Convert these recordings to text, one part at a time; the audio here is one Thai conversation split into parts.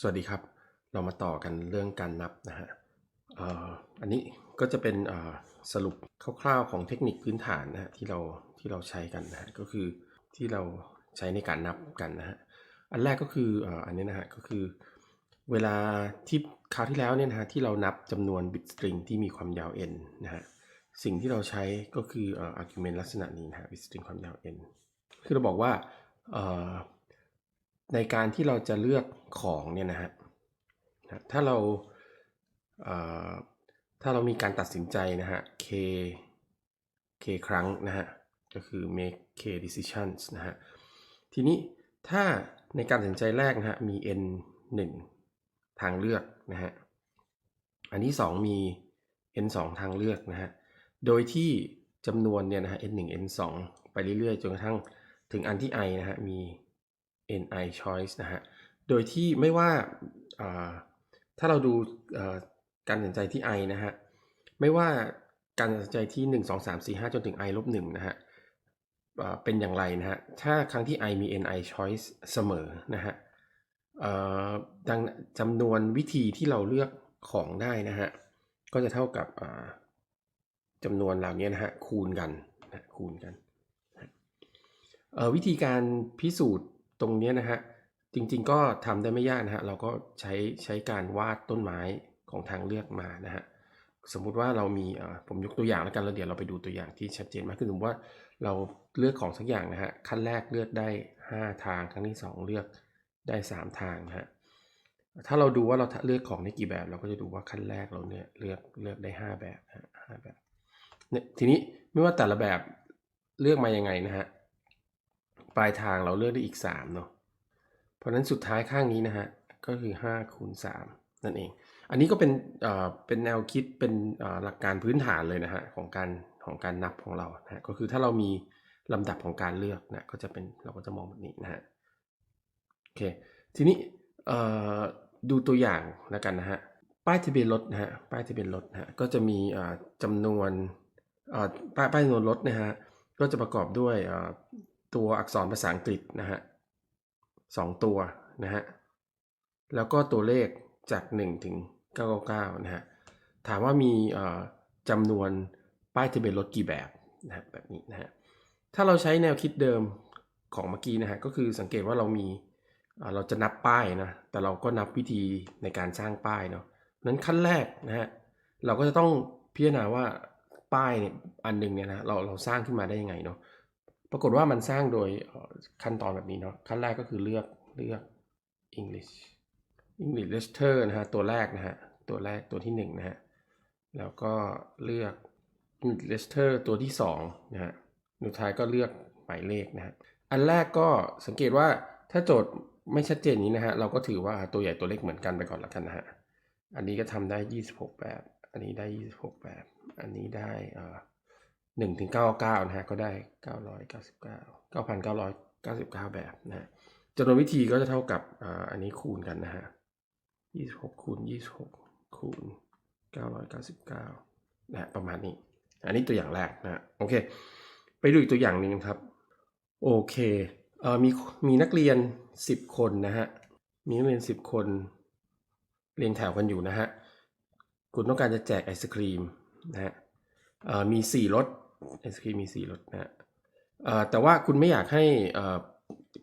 สวัสดีครับ เรามาต่อกันเรื่องการนับนะฮะอันนี้ก็จะเป็นสรุปคร่าวๆของเทคนิคพื้นฐานนะฮะที่เราที่เราใช้กันนะฮะก็คือที่เราใช้ในการนับกันนะฮะอันแรกก็คืออันนี้นะฮะก็คือ เวลาที่คราวที่แล้วเนี่ยนะฮะที่เรานับจำนวนบิตสตริงที่มีความยาว n นะฮะสิ่งที่เราใช้ก็คือเอ่อ argument ลักษณะนี้นะฮะบิตสตริงความยาว n คือเราบอกว่า ในการที่เราจะเลือกของเนี่ยนะฮะถ้าเราเถ้าเรามีการตัดสินใจนะฮะ k k ครั้งนะฮะ ก็คือ make k decisions นะฮะ ทีนี้ถ้าในการตัดสินใจแรกนะฮะ มี n 1 ทางเลือกนะฮะ อันที่ 2 มี n 2 ทางเลือกนะฮะ โดยที่จำนวนเนี่ยนะฮะ n 1 n 2ไปเรื่อยๆ จนกระทั่งถึงอันที่ i นะฮะ มี ni choice นะฮะ โดยที่ไม่ว่าถ้าเราดูการตัดสินใจที่ i นะฮะ ไม่ว่าการตัดสินใจที่ 1 2 3 4 5 จนถึง i ลบ1นะฮะเป็นอย่างไรนะฮะ ถ้าครั้งที่ i มี ni choice เสมอนะฮะดังจำนวนวิธีที่เราเลือกของได้นะฮะ ก็จะเท่ากับจำนวนเหล่านี้นะฮะคูณกันนะคูณกันวิธีการพิสูจน์ ตรงนี้นะฮะจริงๆก็ทำได้ไม่ยากนะฮะเราก็ใช้ใช้การวาดต้นไม้ของทางเลือกมานะฮะสมมุติว่าเรามีเออผมยกตัวอย่างแล้วกันแล้วเดี๋ยวเราไปดูตัวอย่างที่ชัดเจนมากขึ้นสมมติว่าเราเลือกของสักอย่างนะฮะขั้นแรกเลือกได้ 5 ทางครั้งที่ 2 เลือกได้ 3 ทางนะฮะถ้าเราดูว่าเราเลือกของได้กี่แบบ เราก็จะดูว่าขั้นแรกเราเนี่ยเลือกเลือกได้ 5 แบบฮะห้าแบบเนี่ยทีนี้ไม่ว่าแต่ละแบบเลือกมายังไงนะฮะ ปลายทางเราเลือกได้อีก3เนาะเพราะนั้นสุดท้ายข้างนี้นะฮะก็คือ5คูณ3นั่นเอง อันนี้ก็เป็นเอ่อเป็นแนวคิดเป็นหลักการพื้นฐานเลยนะฮะของการของการนับของเรานะฮะก็คือถ้าเรามีลำดับของการเลือกนะก็จะเป็นเราก็จะมองแบบนี้นะฮะโอเคทีนี้ดูตัวอย่างแล้วกันนะฮะป้ายทะเบียนรถนะฮะป้ายทะเบียนรถนะฮะก็จะมีจำนวนเอ่อป้ายป้ายจำนวนรถนะฮะก็จะประกอบด้วย ตัวอักษรภาษาอังกฤษนะฮะสองตัวนะฮะแล้วก็ตัวเลขจาก 1 ถึง 999 นะฮะถามว่ามีจำนวนป้ายทะเบียนรถกี่แบบนะฮะแบบนี้นะฮะถ้าเราใช้แนวคิดเดิมของเมื่อกี้นะฮะก็คือสังเกตว่าเรามีเราจะนับป้ายนะแต่เราก็นับวิธีในการสร้างป้ายเนาะเพราะฉะนั้นขั้นแรกนะฮะเราก็จะต้องพิจารณาว่าป้ายเนี่ยอันหนึ่งเนี่ยนะเราเราสร้างขึ้นมาได้ยังไงเนาะ ปรากฏว่ามันสร้างโดยขั้นตอนแบบนี้เนาะขั้นแรกก็คือเลือกเลือก English English letter นะฮะตัวแรกนะฮะตัวแรกตัวที่1นนะฮะแล้วก็เลือก English letter ตัวที่2นะฮะสุดท้ายก็เลือกหมายเลขนะฮะอันแรกก็สังเกตว่าถ้าโจทย์ไม่ชัดเจนนี้นะฮะเราก็ถือว่าตัวใหญ่ตัวเล็กเหมือนกันไปก่อนละกันนะฮะอันนี้ก็ทำได้ 26 แบบ อันนี้ได้ 26 แบบ อันนี้ได้อ่า หนึ่งถึงเก้าเก้านะฮะก็ได้เก้าร้อยเก้าสิบเก้าเก้าพันเก้าร้อยเก้าสิบเก้าแบบนะฮะจำนวนวิธีก็จะเท่ากับอันนี้คูณกันนะฮะยี่สิบหกคูณหกคูณก้านะประมาณนี้ อันนี้ตัวอย่างแรกนะโอเค ไปดูอีกตัวอย่างหนึ่งครับ โอเคเออมีมีนักเรียนสิบคนนะฮะ มีนักเรียนสิบคน เรียนแถวกันอยู่นะฮะ คุณต้องการจะแจกไอศครีมนะฮะมีสี่รถ ไอศครีมมีสี่รสนะฮะเอ่อแต่ว่าคุณไม่อยากให้เอ่อ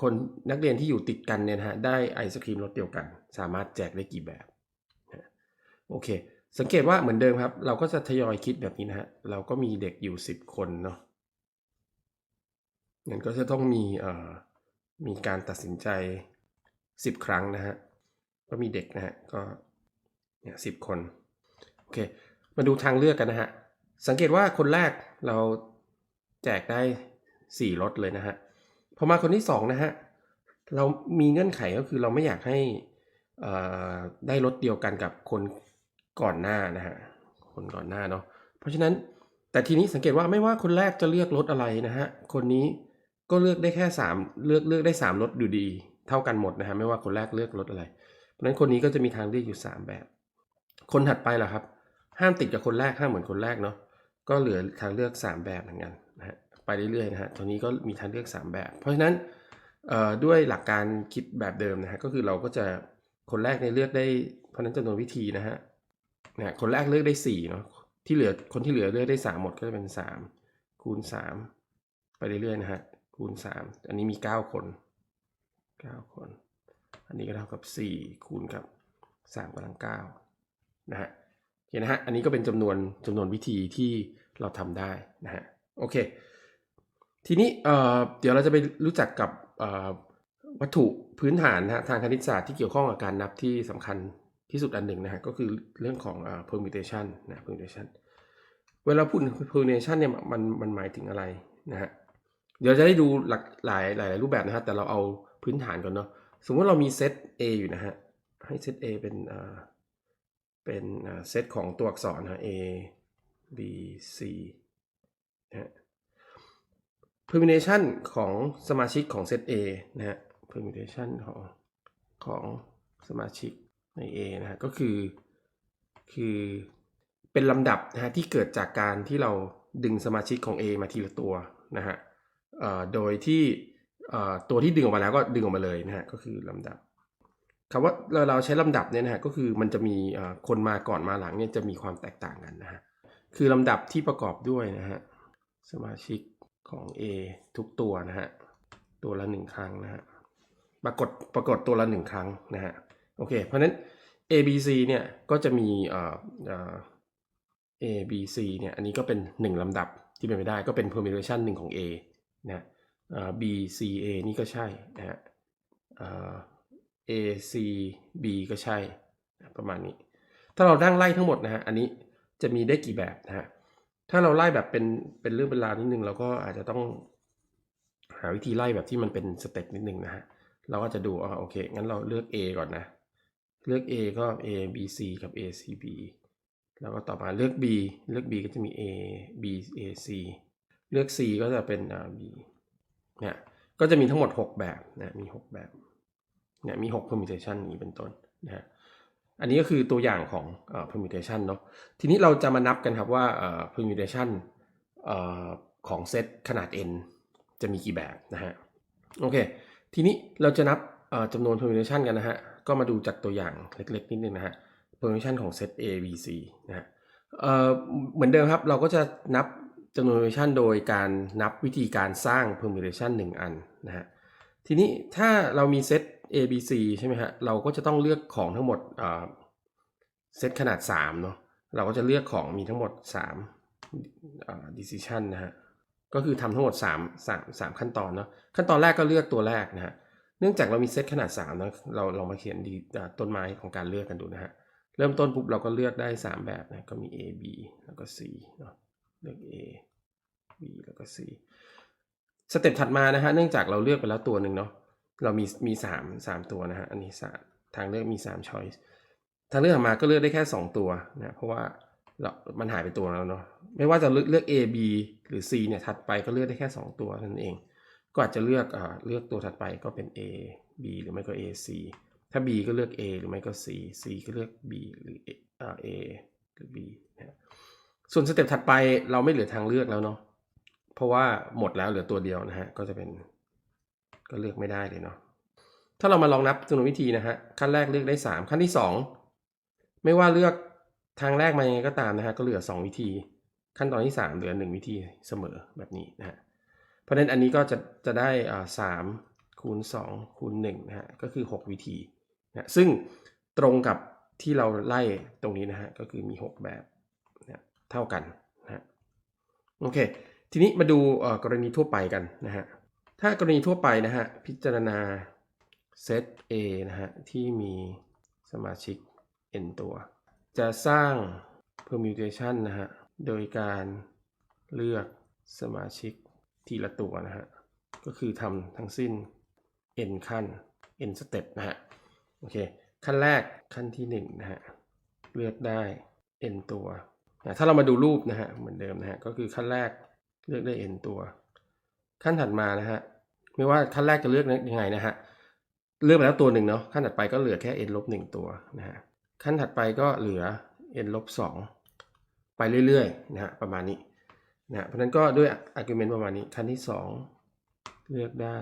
คนนักเรียนที่อยู่ติดกันเนี่ยฮะได้ไอศครีมรสเดียวกัน สามารถแจกได้กี่แบบนะโอเค สังเกตว่าเหมือนเดิมครับ เราก็จะทยอยคิดแบบนี้นะฮะเราก็มีเด็กอยู่สิบคนเนาะงั้นก็จะต้องมีเอ่อมีการตัดสินใจสิบครั้งนะฮะก็มีเด็กนะฮะก็เนี่ยสิบคนโอเค มาดูทางเลือกกันนะฮะ สังเกตว่าคนแรกเราแจกได้สี่รถเลยนะฮะพอมาคนที่สองนะฮะเรามีเงื่อนไขก็คือเราไม่อยากให้ได้รถเดียวกันกับคนก่อนหน้านะฮะคนก่อนหน้าเนาะเพราะฉะนั้นแต่ทีนี้สังเกตว่าไม่ว่าคนแรกจะเลือกรถอะไรนะฮะคนนี้ก็เลือกได้แค่สามเลือกเลือกได้สามรถอยู่ดี เท่ากันหมดนะฮะไม่ว่าคนแรกเลือกรถอะไร เพราะฉะนั้นคนนี้ก็จะมีทางเลือกอยู่สามแบบ คนถัดไปล่ะครับ ห้ามติดกับคนแรกห้ามเหมือนคนแรกเนาะ ก็เหลือทางเลือก 3 แบบเหมือนกันนะฮะไปเรื่อยๆนะฮะตัวนี้ก็มีทางเลือก 3 แบบ เพราะฉะนั้นด้วยหลักการคิดแบบเดิมนะฮะก็คือเราก็จะคนแรกเนี่ยเลือกได้เพราะฉะนั้นจำนวนวิธีนะฮะนะคนแรกเลือกได้สี่เนาะที่เหลือคนที่เหลือเลือกได้สามหมดก็จะเป็นสามคูณสามไปเรื่อยๆนะฮะคูณสามอันนี้มีเก้าคนเก้าคน อันนี้ก็เท่ากับสี่คูณกับสามกำลังเก้านะฮะโอเคนะฮะอันนี้ก็เป็นจำนวนจำนวนวิธีที่ เราทำได้นะฮะโอเค ทีนี้เอ่อเดี๋ยวเราจะไปรู้จักกับวัตถุพื้นฐานนะฮะทางคณิตศาสตร์ที่เกี่ยวข้องกับการนับที่สำคัญที่สุดอันหนึ่งนะฮะก็คือเรื่องของเอ่อ permutation นะ permutation เวลาพูด permutation เนี่ยมันมันหมายถึงอะไรนะฮะเดี๋ยวจะได้ดูหลากหลายหลายหลายรูปแบบนะฮะแต่เราเอาพื้นฐานก่อนเนาะสมมติเรามีเซต A อยู่นะฮะให้เซต A เป็นเอ่อเป็นเซตของตัวอักษรนะ A B C นะฮะ permutation ของสมาชิกของเซต A นะฮะ permutation ของของสมาชิกใน A นะฮะ ก็คือ คือเป็นลำดับนะฮะที่เกิดจากการที่เราดึงสมาชิกของ A มาทีละตัวนะฮะเอ่อโดยที่เอ่อตัวที่ดึงออกมาแล้วก็ดึงออกมาเลยนะฮะ ก็คือลำดับคำว่าเราเราใช้ลำดับเนี่ยนะฮะ ก็คือมันจะมีเอ่อคนมาก่อนมาหลังเนี่ยจะมีความแตกต่างกันนะฮะ คือลำดับที่ประกอบด้วยนะฮะสมาชิกของ A ทุกตัวนะฮะตัวละหนึ่งครั้งนะฮะปรากฏปรากฏตัวละหนึ่งครั้งนะฮะโอเค เพราะนั้น A B C เนี่ยก็จะมีเอ่อเอ่อ A B C เนี่ยอันนี้ก็เป็นหนึ่งลำดับที่เป็นไปได้ก็เป็น permutation หนึ่งของ A นะเอ่อ B C A นี่ก็ใช่นะฮะเอ่อ A C B ก็ใช่ ประมาณนี้ ถ้าเรานั่งไล่ทั้งหมดนะฮะอันนี้ จะมีได้กี่แบบนะฮะถ้าเราไล่แบบเป็นเป็นเรื่องเป็นราวนิดนึงเราก็อาจจะต้องหาวิธีไล่แบบที่มันเป็นสเต็ปนิดนึงนะฮะเราก็จะดูอ่าโอเค งั้นเราเลือก A ก่อนนะ เลือก A ก็ A B C กับ A C B แล้วก็ต่อมาเลือก B เลือก B ก็จะมี A B A C เลือก C ก็จะเป็น B เนี่ยก็จะมีทั้งหมด 6 แบบนะมี 6 แบบเนี่ยมี 6 permutation นี้เป็นต้นนะฮะ อันนี้ก็คือตัวอย่างของเอ่อ permutation เนาะทีนี้เราจะมานับกันครับว่าเอ่อ permutation เอ่อของเซตขนาด n จะมีกี่แบบนะฮะโอเค ทีนี้เราจะนับเอ่อจำนวน permutation กันนะฮะ ก็มาดูจากตัวอย่างเล็กๆ นิดนึงนะฮะ permutation ของเซต A B C นะฮะเอ่อเหมือนเดิมครับ เราก็จะนับจำนวน permutation โดยการนับวิธีการสร้าง permutation 1 อันนะฮะทีนี้ถ้าเรามีเซต A B C ใช่ไหมฮะ เราก็จะต้องเลือกของทั้งหมดเซตขนาด3เนาะ เราก็จะเลือกของมีทั้งหมด3 decision นะฮะ ก็คือทำทั้งหมด 3 3 3 ขั้นตอนเนาะ ขั้นตอนแรกก็เลือกตัวแรกนะฮะ เนื่องจากเรามีเซตขนาด3นะเราเรามาเขียนดีต้นไม้ของการเลือกกันดูนะฮะ เริ่มต้นปุ๊บเราก็เลือกได้ 3 แบบนะ ก็มี A B แล้วก็ C เนาะ เลือก A B แล้วก็ C สเต็ปถัดมานะฮะ เนื่องจากเราเลือกไปแล้วตัวหนึ่งเนาะ เรามีมีสามสามตัวนะฮะอันนี้สามทางเลือกมีสาม choice ทางเลือกถัดมาก็เลือกได้แค่2ตัวนะเพราะว่าเรามันหายไปตัวแล้วเนาะไม่ว่าจะเลือกเลือก A B หรือ C เนี่ยถัดไปก็เลือกได้แค่2ตัวนั้นเอง ก็อาจจะเลือกอ่าเลือกตัวถัดไปก็เป็น A B หรือไม่ก็ A C ถ้า B ก็เลือก A หรือไม่ก็ C C ก็เลือก B หรือ A อ่า A หรือ B นะส่วนสเต็ปถัดไปเราไม่เหลือทางเลือกแล้วเนาะเพราะว่าหมดแล้วเหลือตัวเดียวนะฮะก็จะเป็น ก็เลือกไม่ได้เลยเนาะถ้าเรามาลองนับจำนวนวิธีนะฮะขั้นแรกเลือกได้ 3 ขั้นที่ 2 ไม่ว่าเลือกทางแรกมายังไงก็ตามนะฮะก็เหลือ 2 วิธี ขั้นตอนที่ 3 เหลือ 1 วิธีเสมอแบบนี้นะฮะเพราะฉะนั้นอันนี้ก็จะจะได้อ่าสามคูณ2คูณ1นะฮะก็คือ 6 วิธีนะซึ่งตรงกับที่เราไล่ตรงนี้นะฮะก็คือมี 6 แบบนะเท่ากันนะฮะโอเค ทีนี้มาดูกรณีทั่วไปกันนะฮะ ถ้ากรณีทั่วไปนะฮะ พิจารณาเซต A นะฮะ ที่มีสมาชิก n ตัว จะสร้าง permutation นะฮะ โดยการเลือกสมาชิกทีละตัวนะฮะ ก็คือทำทั้งสิ้น n ขั้น n สเต็ปนะฮะ โอเค ขั้นแรกขั้นที่1นะฮะ เลือกได้ n ตัว ถ้าเรามาดูรูปนะฮะ เหมือนเดิมนะฮะ ก็คือขั้นแรกเลือกได้ n ตัว ขั้นถัดมานะฮะไม่ว่าขั้นแรกจะเลือกยังไงนะฮะเลือกไปแล้วตัวหนึ่งเนาะขั้นถัดไปก็เหลือแค่ n ลบหนึ่งตัวนะฮะขั้นถัดไปก็เหลือ n ลบสองไปเรื่อยๆนะฮะประมาณนี้นะเพราะนั้นก็ด้วย argument ประมาณนี้ขั้นที่สองเลือกได้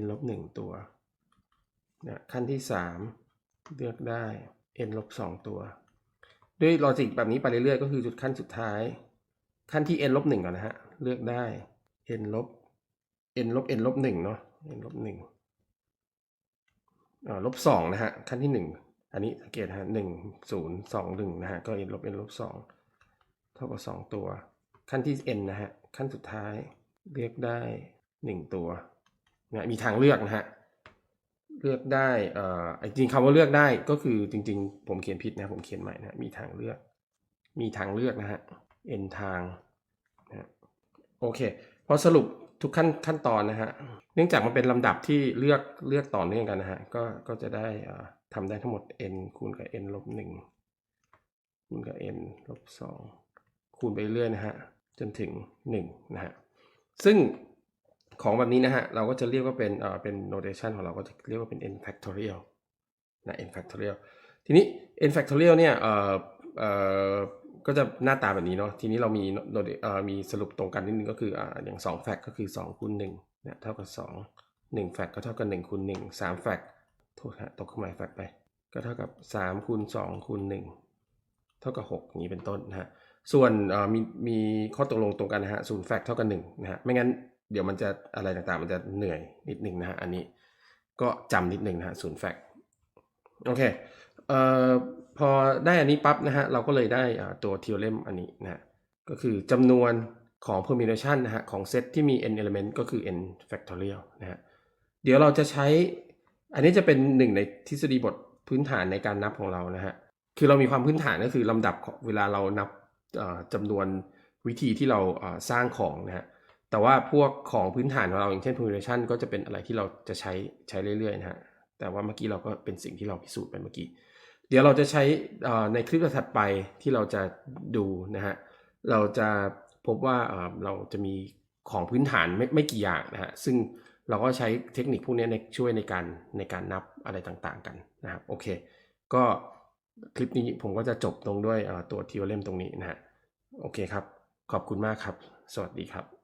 n ลบหนึ่งตัวนะขั้นที่สามเลือกได้ n ลบสองตัว ด้วยลอจิกแบบนี้ไปเรื่อยๆ ก็คือจุดขั้นสุดท้าย ขั้นที่ n ลบหนึ่งก่อนนะฮะเลือกได้ n ลบ n ลบ n ลบหนึ่งเนาะ n ลบหนึ่งลบสองนะฮะขั้นที่หนึ่งอันนี้สังเกตนะฮะหนึ่งศูนย์สองหนึ่งนะฮะก็ n ลบ n ลบสองเท่ากับสองตัว ขั้นที่ n นะฮะขั้นสุดท้ายเลือกได้หนึ่งตัวนะมีทางเลือกนะฮะเลือกได้เอ่อจริงๆคำว่าเลือกได้ก็คือจริง ๆ ผมเขียนผิดนะผมเขียนใหม่นะมีทางเลือก มีทางเลือกนะฮะ n ทางนะฮะโอเคพอสรุป ทุกขั้นขั้นตอนนะฮะ เนื่องจากมันเป็นลำดับที่เลือกเลือกต่อเนื่องกันนะฮะ ก็ก็จะได้ทำได้ทั้งหมด n คูณกับ n ลบหนึ่งคูณกับ n ลบสองคูณไปเรื่อยนะฮะ จนถึงหนึ่งนะฮะ ซึ่งของแบบนี้นะฮะ เราก็จะเรียกว่าเป็นเอ่อเป็น notation ของเราก็จะเรียกว่าเป็น n factorial นะ n factorial ทีนี้ n factorial เนี่ยเอ่อเอ่อ ก็จะหน้าตาแบบนี้เนาะทีนี้เรามีเอ่อมีสรุปตรงกันนิดนึงก็คืออ่าอย่าง2 fact ก็คือ2คูณ1นะเท่ากับ 2 1 fact ก็เท่ากับ1คูณ1 3 fact โทษฮะตกเครื่องหมาย fact ไป ก็เท่ากับ3คูณ2คูณ1เท่ากับ6อย่างนี้เป็นต้นนะฮะส่วนเอ่อมีมีข้อตกลงตรงกันนะฮะศูนย์แฟกเท่ากับหนึ่งนะฮะไม่งั้นเดี๋ยวมันจะอะไรต่างๆ มันจะเหนื่อยนิดนึงนะฮะอันนี้ก็จำนิดนึงนะฮะศูนย์แฟกโอเค เอ่อพอได้อันนี้ปั๊บนะฮะเราก็เลยได้ตัว theorem อันนี้นะฮะก็คือจำนวนของ permutation นะฮะของเซตที่มี n element ก็คือ n factorial นะฮะเดี๋ยวเราจะใช้อันนี้จะเป็นหนึ่งในทฤษฎีบทพื้นฐานในการนับของเรานะฮะคือเรามีความพื้นฐานก็คือลำดับเวลาเรานับจำนวนวิธีที่เราสร้างของนะฮะแต่ว่าพวกของพื้นฐานของเราอย่างเช่น permutation ก็จะเป็นอะไรที่เราจะใช้ใช้เรื่อยๆนะฮะ แต่ว่าเมื่อกี้เราก็เป็นสิ่งที่เราพิสูจน์ไปเมื่อกี้ เดี๋ยวเราจะใช้ในคลิปถัดไปที่เราจะดูนะฮะ เราจะพบว่าเราจะมีของพื้นฐานไม่ไม่กี่อย่างนะฮะ ซึ่งเราก็ใช้เทคนิคพวกนี้ในช่วยในการในการนับอะไรต่างๆกันนะครับ โอเค ก็คลิปนี้ผมก็จะจบตรงด้วยตัว theorem ตรงนี้นะฮะ โอเคครับ ขอบคุณมากครับ สวัสดีครับ